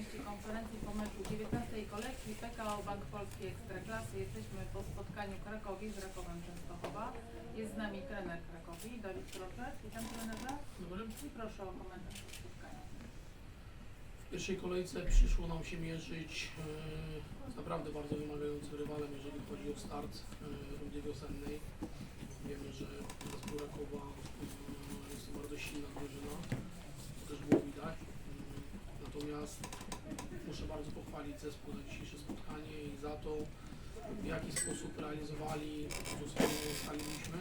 części konferencji po meczu 19 kolekcji PKO Bank Polski Ekstraklasy. Jesteśmy po spotkaniu Krakowi z Rakowem Częstochowa. Jest z nami trener Krakowi, Dawid Kroczek. Witam trenerze Dobry. i proszę o komentarz do spotkania. W pierwszej kolejce przyszło nam się mierzyć e, naprawdę bardzo wymagającym rywalem, jeżeli chodzi o start e, rundy wiosennej. Wiemy, że zespół Rakowa e, jest to bardzo silna drużyna, to też było widać. Mm, Natomiast muszę bardzo pochwalić zespół za dzisiejsze spotkanie i za to, w jaki sposób realizowali to, co sobie ustaliliśmy.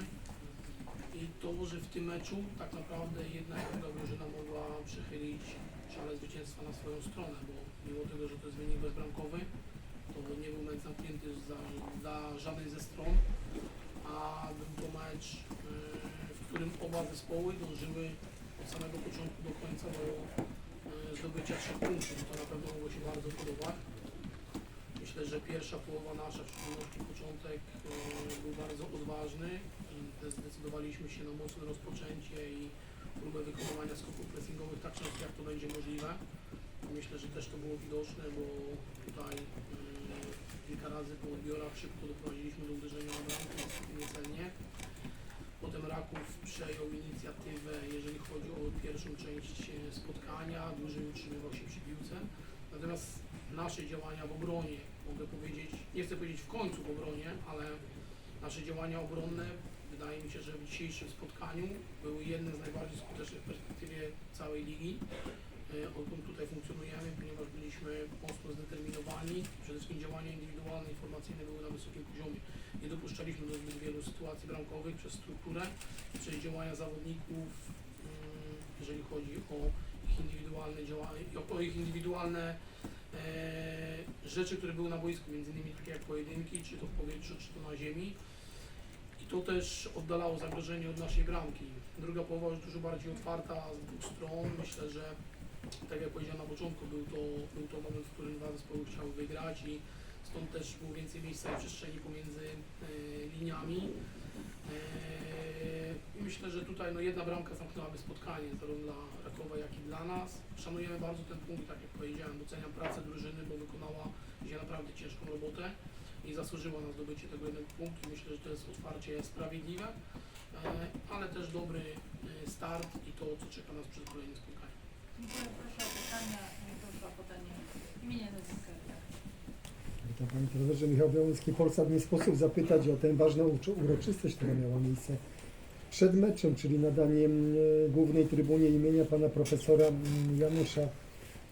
I to, że w tym meczu tak naprawdę jedna i druga drużyna mogła przechylić szale zwycięstwa na swoją stronę, bo mimo tego, że to jest wynik bezbramkowy, to nie był mecz zamknięty za, dla żadnej ze stron, a był to mecz, yy, w którym oba zespoły dążyły od samego początku do końca do zdobycia trzech punktów. I to na pewno mogło się bardzo podobać. Myślę, że pierwsza połowa nasza, w szczególności początek, yy, był bardzo odważny zdecydowaliśmy się na mocne rozpoczęcie i próbę wykonywania skoków pressingowych tak często jak to będzie możliwe. Myślę, że też to było widoczne, bo tutaj yy, kilka razy po odbiorach szybko doprowadziliśmy do uderzenia na bramkę, niecelnie. Potem Raków przejął inicjatywę, jeżeli chodzi o pierwszą część e, spotkania, dłużej utrzymywał się przy piłce. Natomiast nasze działania w obronie, mogę powiedzieć, nie chcę powiedzieć w końcu w obronie, ale nasze działania obronne wydaje mi się, że w dzisiejszym spotkaniu były jedne z najbardziej skutecznych w perspektywie całej ligi. E, Odkąd tutaj funkcjonujemy, ponieważ byliśmy mocno zdeterminowani, przede wszystkim działania indywidualne i formacyjne były na wysokim poziomie. Nie dopuszczaliśmy do zbyt wielu sytuacji bramkowych przez strukturę, przez działania zawodników, jeżeli chodzi o ich indywidualne działania, o ich indywidualne e, rzeczy, które były na boisku, między innymi takie jak pojedynki, czy to w powietrzu, czy to na ziemi. I to też oddalało zagrożenie od naszej bramki. Druga połowa już dużo bardziej otwarta z dwóch stron. Myślę, że tak jak powiedziałem na początku, był to, był to moment, w którym dwa zespoły chciały wygrać i stąd też było więcej miejsca i przestrzeni pomiędzy e, liniami. I myślę, że tutaj no, jedna bramka zamknęłaby spotkanie zarówno dla Rakowa, jak i dla nas. Szanujemy bardzo ten punkt, tak jak powiedziałem, doceniam pracę drużyny, bo wykonała dzisiaj naprawdę ciężką robotę i zasłużyła na zdobycie tego jednego punktu. Myślę, że to jest otwarcie sprawiedliwe, e, ale też dobry start i to, co czeka nas przed kolejnym spotkaniem. Dziękuję, proszę o pytania i proszę o podanie imienia nazwiska. i tak. Witam Panie Profesorze Michał Białoński. Polsat nie sposób zapytać o tę ważną uroczystość, która miała miejsce przed meczem, czyli nadaniem e, głównej trybunie imienia Pana Profesora m, Janusza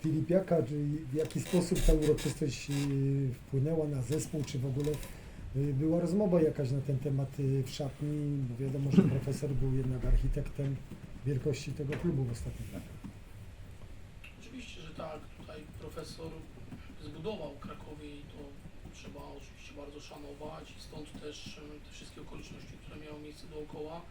Filipiaka. Czyli w jaki sposób ta uroczystość e, wpłynęła na zespół, czy w ogóle e, była rozmowa jakaś na ten temat w szatni, bo wiadomo, że profesor był jednak architektem wielkości tego klubu w ostatnich latach. Oczywiście, że tak. Tutaj profesor zbudował Krakowie i to trzeba oczywiście bardzo szanować i stąd też e, te wszystkie okoliczności, które miały miejsce dookoła.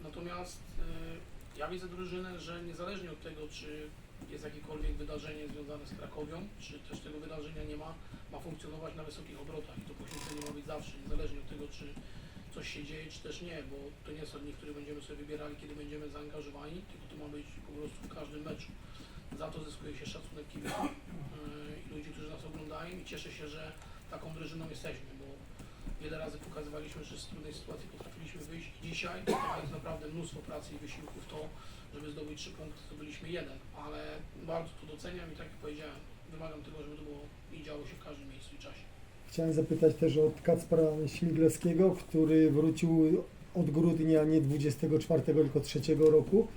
Natomiast e, ja widzę drużynę, że niezależnie od tego, czy jest jakiekolwiek wydarzenie związane z Krakowią, czy też tego wydarzenia nie ma, ma funkcjonować na wysokich obrotach i to poświęcenie ma być zawsze, niezależnie od tego, czy coś się dzieje, czy też nie, bo to nie są dni, które będziemy sobie wybierali, kiedy będziemy zaangażowani, tylko to ma być po prostu w każdym meczu. Za to zyskuje się szacunek yy, i ludzi, którzy nas oglądają i cieszę się, że taką drużyną jesteśmy, bo wiele razy pokazywaliśmy, że z trudnej sytuacji potrafiliśmy wyjść dzisiaj, mając naprawdę mnóstwo pracy i wysiłku w to, żeby zdobyć trzy punkty, to byliśmy jeden, ale bardzo to doceniam i tak jak powiedziałem, wymagam tego, żeby to było i działo się w każdym miejscu i czasie. Chciałem zapytać też od Kacpra Śmiglewskiego, który wrócił od grudnia nie 24, tylko 3 roku.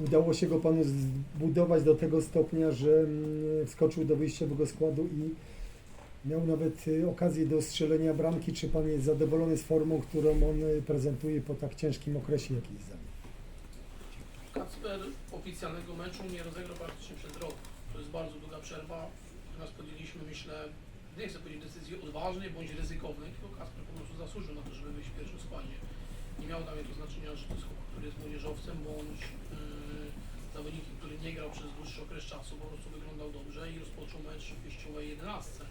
Udało się go panu zbudować do tego stopnia, że mm, wskoczył do wyjściowego składu i miał nawet y, okazję do strzelenia bramki. Czy pan jest zadowolony z formą, którą on y, prezentuje po tak ciężkim okresie, jaki jest za nim? Kacper oficjalnego meczu nie rozegrał praktycznie przez rok. To jest bardzo długa przerwa, natomiast podjęliśmy, myślę, nie chcę powiedzieć decyzji odważnej bądź ryzykownej, tylko Kacper po prostu zasłużył na to, żeby wyjść w pierwszym składzie. Nie miało dla mnie to znaczenia, że to jest chłopak, który jest młodzieżowcem, bądź yy, zawodnikiem, który nie grał przez dłuższy okres czasu, po prostu wyglądał dobrze i rozpoczął mecz w wyjściowej jedenastce.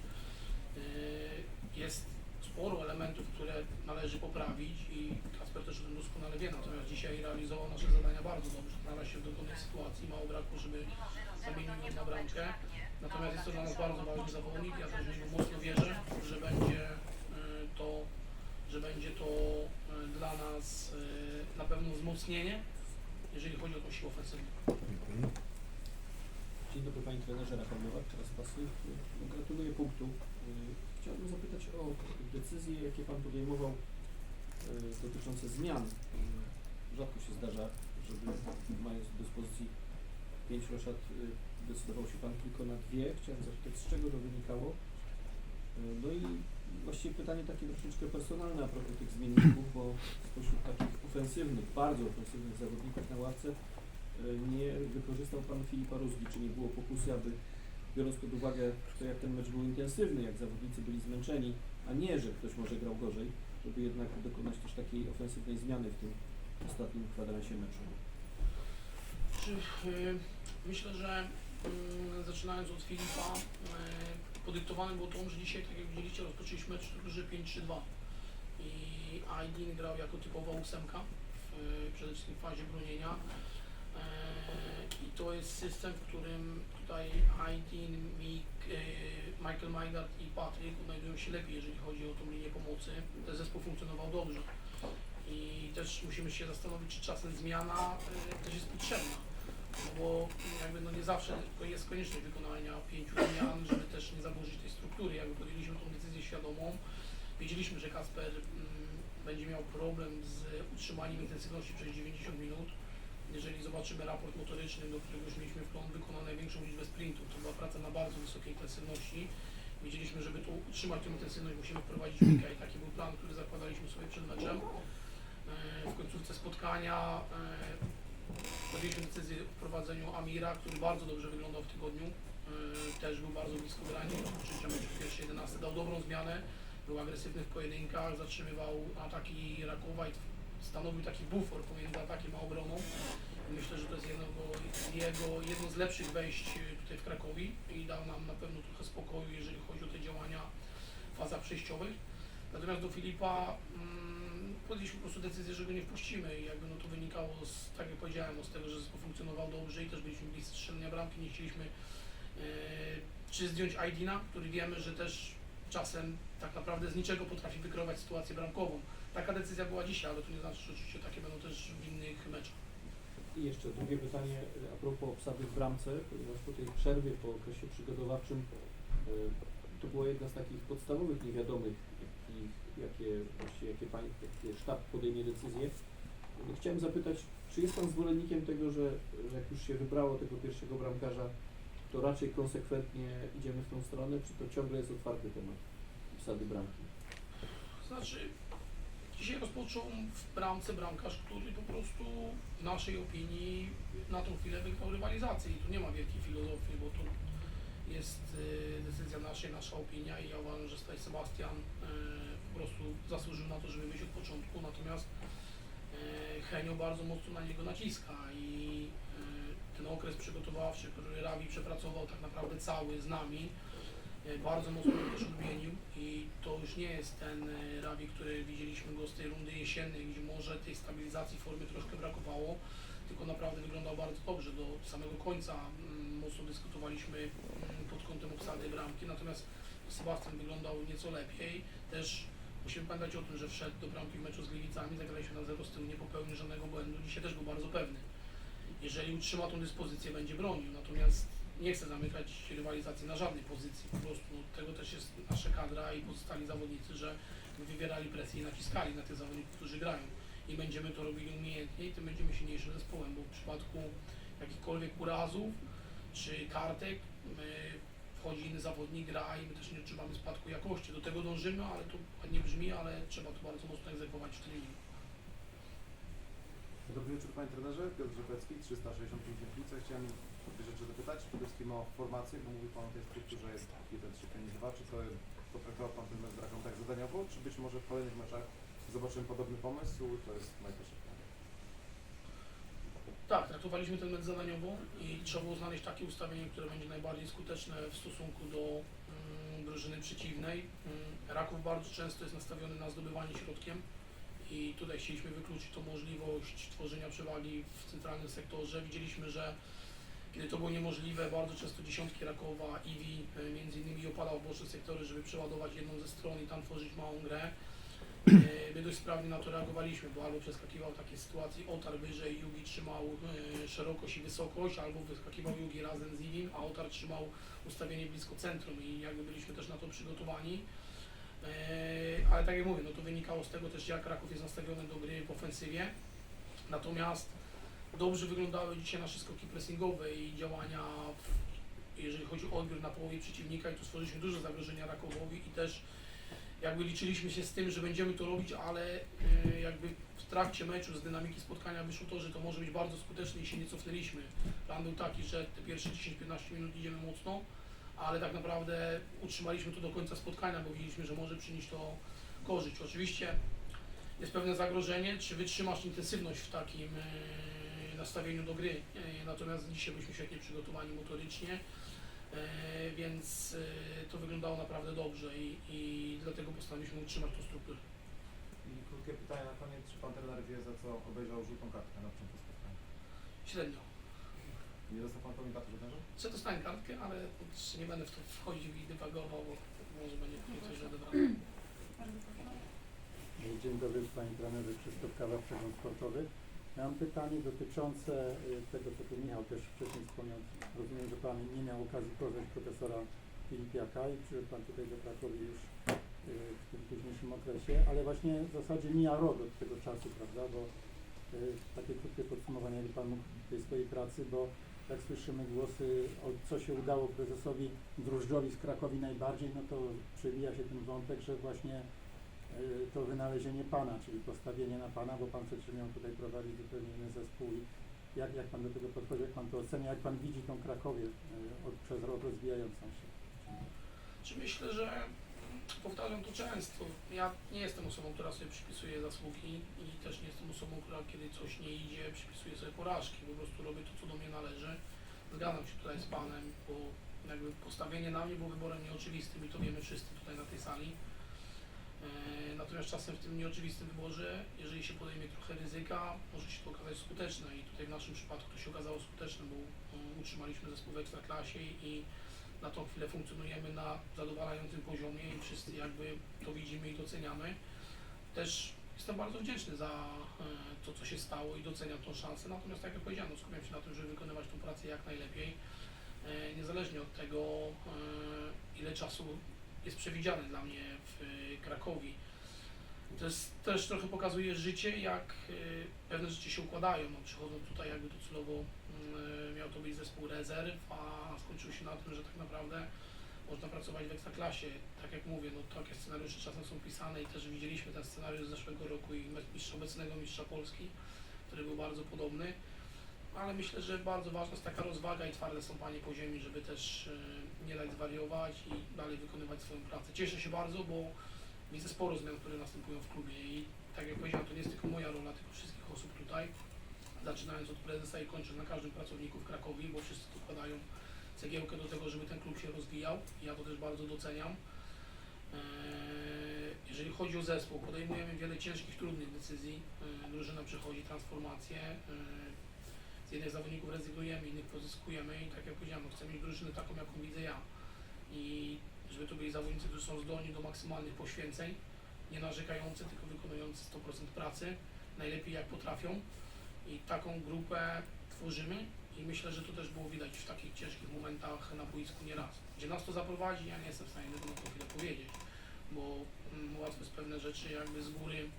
Yy, jest sporo elementów, które należy poprawić i Kasper też o tym doskonale wie, natomiast dzisiaj realizował nasze zadania bardzo dobrze. Znalazł się w dogodnej sytuacji, mało brakło, żeby zamienił na bramkę. Natomiast jest to dla nas bardzo ważny zawodnik. Ja też w niego mocno wierzę, że będzie e, to, że będzie to e, dla nas e, wzmocnienie, jeżeli chodzi o tą siłę ofensywną. Dziękuję. Dzień dobry Panie Trenerze, Rafał Nowak, teraz pasy. Gratuluję punktu. Y, Chciałbym zapytać o decyzje, jakie Pan podejmował y, dotyczące zmian. Y, Rzadko się zdarza, żeby mając do dyspozycji pięć roszad decydował się Pan tylko na dwie. Chciałem zapytać, z czego to wynikało? No i właściwie pytanie takie troszeczkę personalne a propos tych zmienników, bo spośród takich ofensywnych, bardzo ofensywnych zawodników na ławce y, nie wykorzystał Pan Filipa Rózgi, czy nie było pokusy, aby biorąc pod uwagę to, jak ten mecz był intensywny, jak zawodnicy byli zmęczeni, a nie, że ktoś może grał gorzej, żeby jednak dokonać też takiej ofensywnej zmiany w tym ostatnim kwadransie meczu. Y, myślę, że y, zaczynając od Filipa, y, podyktowane było to, że dzisiaj, tak jak widzieliście, rozpoczęliśmy mecz w grze 5-3-2 i Aydin grał jako typowa ósemka, w, przede wszystkim fazie bronienia Y, i to jest system, w którym tutaj Aydin, y, Michael Maynard i Patryk odnajdują się lepiej, jeżeli chodzi o tą linię pomocy. Ten zespół funkcjonował dobrze. I też musimy się zastanowić, czy czasem zmiana też jest potrzebna. Bo jakby no nie zawsze jest konieczność wykonania pięciu zmian, żeby też nie zaburzyć tej struktury. Jakby podjęliśmy tą decyzję świadomą, wiedzieliśmy, że Kasper mm, będzie miał problem z utrzymaniem intensywności przez 90 minut. Jeżeli zobaczymy raport motoryczny, do którego już mieliśmy wgląd, wykonał największą liczbę sprintów. To była praca na bardzo wysokiej intensywności. Wiedzieliśmy, żeby tu utrzymać tę intensywność, musimy wprowadzić wika i taki był plan, który zakładaliśmy sobie przed meczem. E, W końcówce spotkania e, podjęliśmy decyzję o wprowadzeniu Amira, który bardzo dobrze wyglądał w tygodniu. E, Też był bardzo blisko rozpoczęcia meczu w pierwszej 11. Dał dobrą zmianę, był agresywny w pojedynkach, zatrzymywał ataki Rakowa i stanowił taki bufor pomiędzy atakiem a obroną. Myślę, że to jest jedno, jego, jedno z lepszych wejść e, tutaj w Krakowie i dał nam na pewno trochę spokoju, jeżeli chodzi o te działania w fazach przejściowych. Natomiast do Filipa mm, podjęliśmy po prostu decyzję, że go nie wpuścimy i jakby no to wynikało z, tak jak powiedziałem, no z tego, że zespół funkcjonował dobrze i też byliśmy bliscy strzelenia bramki, nie chcieliśmy e, czy zdjąć Aidina, który wiemy, że też czasem tak naprawdę z niczego potrafi wykreować sytuację bramkową. Taka decyzja była dzisiaj, ale to nie znaczy, że oczywiście takie będą też w innych meczach. I jeszcze drugie pytanie a propos obsady w bramce, ponieważ po tej przerwie, po okresie przygotowawczym y, to była jedna z takich podstawowych niewiadomych, jakie, jakie, pań, jakie sztab podejmie decyzję. Chciałem zapytać, czy jest Pan zwolennikiem tego, że, że jak już się wybrało tego pierwszego bramkarza, to raczej konsekwentnie idziemy w tą stronę, czy to ciągle jest otwarty temat obsady bramki? Znaczy, dzisiaj rozpoczął w bramce bramkarz, który po prostu w naszej opinii na tą chwilę wygrał rywalizację i tu nie ma wielkiej filozofii, bo to jest y, decyzja naszej, nasza opinia i ja uważam, że tutaj Sebastian y, po prostu zasłużył na to, żeby wyjść od początku, natomiast y, Henio bardzo mocno na niego naciska i ten okres przygotowawczy, który Rawi przepracował tak naprawdę cały z nami, bardzo mocno też odmienił i to już nie jest ten Rawi, który widzieliśmy go z tej rundy jesiennej, gdzie może tej stabilizacji formy troszkę brakowało, tylko naprawdę wyglądał bardzo dobrze do samego końca. Mocno dyskutowaliśmy mm, pod kątem obsady bramki, natomiast Sebastian wyglądał nieco lepiej. Też musimy pamiętać o tym, że wszedł do bramki w meczu z Gliwicami, zagraliśmy na zero z tyłu, nie popełnił żadnego błędu. Dzisiaj też był bardzo pewny. Jeżeli utrzyma tą dyspozycję, będzie bronił. Natomiast nie chce zamykać rywalizacji na żadnej pozycji. Po prostu tego też jest nasza kadra i pozostali zawodnicy, że wywierali presję i naciskali na tych zawodników, którzy grają. I będziemy to robili umiejętnie i tym będziemy silniejszym zespołem, bo w przypadku jakichkolwiek urazów czy kartek wchodzi inny zawodnik, gra i my też nie odczuwamy spadku jakości. Do tego dążymy, ale to ładnie brzmi, ale trzeba to bardzo mocno egzekwować w treningu. Dobry wieczór Panie Trenerze, Piotr Rzepecki, 365 Świetlice. Chciałem dwie rzeczy dopytać. Przede wszystkim o formację, bo mówił Pan o tej strukturze jest 1, 3, 5, 2. Czy to potraktował Pan ten mecz tak zadaniowo, czy być może w kolejnych meczach zobaczymy podobny pomysł? To jest pytanie. Tak, traktowaliśmy ten mecz zadaniowo i trzeba było znaleźć takie ustawienie, które będzie najbardziej skuteczne w stosunku do mm, drużyny przeciwnej. Mm, Raków bardzo często jest nastawiony na zdobywanie środkiem i tutaj chcieliśmy wykluczyć tą możliwość tworzenia przewagi w centralnym sektorze. Widzieliśmy, że kiedy to było niemożliwe, bardzo często dziesiątki Rakowa, Iwi, e, między innymi opadał w boczne sektory, żeby przeładować jedną ze stron i tam tworzyć małą grę. E, My dość sprawnie na to reagowaliśmy, bo albo przeskakiwał takie sytuacje, otar wyżej, Yugi trzymał e, szerokość i wysokość, albo wyskakiwał Yugi razem z Iwim, a otar trzymał ustawienie blisko centrum i jakby byliśmy też na to przygotowani. E, Ale tak jak mówię, no to wynikało z tego też jak Raków jest nastawiony do gry w ofensywie. Natomiast dobrze wyglądały dzisiaj nasze skoki pressingowe i działania, jeżeli chodzi o odbiór na połowie przeciwnika i tu stworzyliśmy duże zagrożenia Rakowowi i też jakby liczyliśmy się z tym, że będziemy to robić, ale y, jakby w trakcie meczu z dynamiki spotkania wyszło to, że to może być bardzo skuteczne i się nie cofnęliśmy. Plan był taki, że te pierwsze 10-15 minut idziemy mocno, ale tak naprawdę utrzymaliśmy to do końca spotkania, bo widzieliśmy, że może przynieść to korzyść. Oczywiście jest pewne zagrożenie, czy wytrzymasz intensywność w takim e, nastawieniu do gry. E, natomiast dzisiaj byliśmy świetnie przygotowani motorycznie, więc to wyglądało naprawdę dobrze i, i dlatego postanowiliśmy utrzymać tą strukturę. I krótkie pytanie na koniec. Czy pan trener wie, za co obejrzał żółtą kartkę na początku spotkania? Średnio. Nie dostał pan komunikatu żadnego? Chcę dostać kartkę, ale nie będę w to wchodził i dywagował, bo może będzie później coś odebrane. Dzień dobry Panie Trenerze Krzysztof Kawa, Przegląd Sportowy. Mam pytanie dotyczące y, tego, co tu Michał też wcześniej wspomniał. Rozumiem, że Pan nie miał okazji poznać profesora Filipiaka i Pan tutaj do Krakowi już y, w tym późniejszym okresie, ale właśnie w zasadzie mija rok od tego czasu, prawda, bo y, takie krótkie podsumowanie, jakby Pan mógł tej swojej pracy, bo jak słyszymy głosy, o co się udało prezesowi Drożdżowi z Krakowi najbardziej, no to przewija się ten wątek, że właśnie y, to wynalezienie Pana, czyli postawienie na Pana, bo Pan przecież miał tutaj prowadzić zupełnie inny zespół. I jak, jak Pan do tego podchodzi, jak Pan to ocenia, jak Pan widzi tą Krakowię y, od, przez rok rozwijającą się? Czy myślę, że powtarzam to często. Ja nie jestem osobą, która sobie przypisuje zasługi i też nie jestem osobą, która kiedy coś nie idzie, przypisuje sobie porażki. Po prostu robię to, co do mnie należy. Zgadzam się tutaj z Panem, bo jakby postawienie na mnie było wyborem nieoczywistym i to wiemy wszyscy tutaj na tej sali. E, Natomiast czasem w tym nieoczywistym wyborze, jeżeli się podejmie trochę ryzyka, może się to okazać skuteczne i tutaj w naszym przypadku to się okazało skuteczne, bo um, utrzymaliśmy zespół w Ekstraklasie i na tą chwilę funkcjonujemy na zadowalającym poziomie i wszyscy jakby to widzimy i doceniamy. Też jestem bardzo wdzięczny za e, to, co się stało i doceniam tą szansę. Natomiast tak jak powiedziałem, no, skupiam się na tym, żeby wykonywać tą pracę jak najlepiej, e, niezależnie od tego, e, ile czasu jest przewidziane dla mnie w e, Krakowi. To jest, też trochę pokazuje życie, jak e, pewne rzeczy się układają. No, przychodzą tutaj jakby docelowo mm, miał to być zespół rezerw, a skończyło się na tym, że tak naprawdę można pracować w ekstraklasie. Tak jak mówię, no takie scenariusze czasem są pisane i też widzieliśmy ten scenariusz z zeszłego roku i mistrza, obecnego mistrza Polski, który był bardzo podobny. Ale myślę, że bardzo ważna jest taka rozwaga i twarde stąpanie po ziemi, żeby też e, nie dać zwariować i dalej wykonywać swoją pracę. Cieszę się bardzo, bo widzę sporo zmian, które następują w klubie i tak jak powiedziałem, to nie jest tylko moja rola, tylko wszystkich osób tutaj, zaczynając od prezesa i kończąc na każdym pracowniku w Krakowie, bo wszyscy tu wkładają cegiełkę do tego, żeby ten klub się rozwijał. Ja to też bardzo doceniam. Eee, Jeżeli chodzi o zespół, podejmujemy wiele ciężkich, trudnych decyzji. Eee, Drużyna przechodzi transformację. Eee, Z jednych zawodników rezygnujemy, innych pozyskujemy i tak jak powiedziałem, no chcę mieć drużynę taką, jaką widzę ja. I żeby to byli zawodnicy, którzy są zdolni do maksymalnych poświęceń, nie narzekający, tylko wykonujący 100% pracy, najlepiej jak potrafią. I taką grupę tworzymy i myślę, że to też było widać w takich ciężkich momentach na boisku nieraz. Gdzie nas to zaprowadzi, ja nie jestem w stanie tego na tą chwilę powiedzieć, bo mm, łatwo jest pewne rzeczy jakby z góry,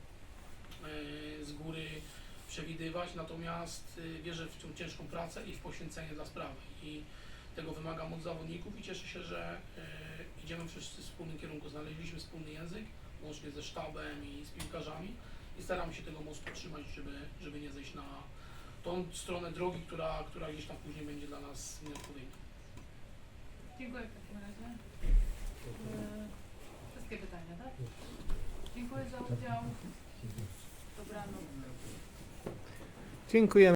e, z góry przewidywać, natomiast y, wierzę w tą ciężką pracę i w poświęcenie dla sprawy. I tego wymagam od zawodników i cieszę się, że y, idziemy wszyscy w wspólnym kierunku. Znaleźliśmy wspólny język, łącznie ze sztabem i z piłkarzami i staramy się tego mocno trzymać, żeby, żeby nie zejść na tą stronę drogi, która, która gdzieś tam później będzie dla nas nieodpowiednia. Dziękuję w takim razie. E, Wszystkie pytania, tak? Dziękuję za udział. Dobranoc. Dziękujemy.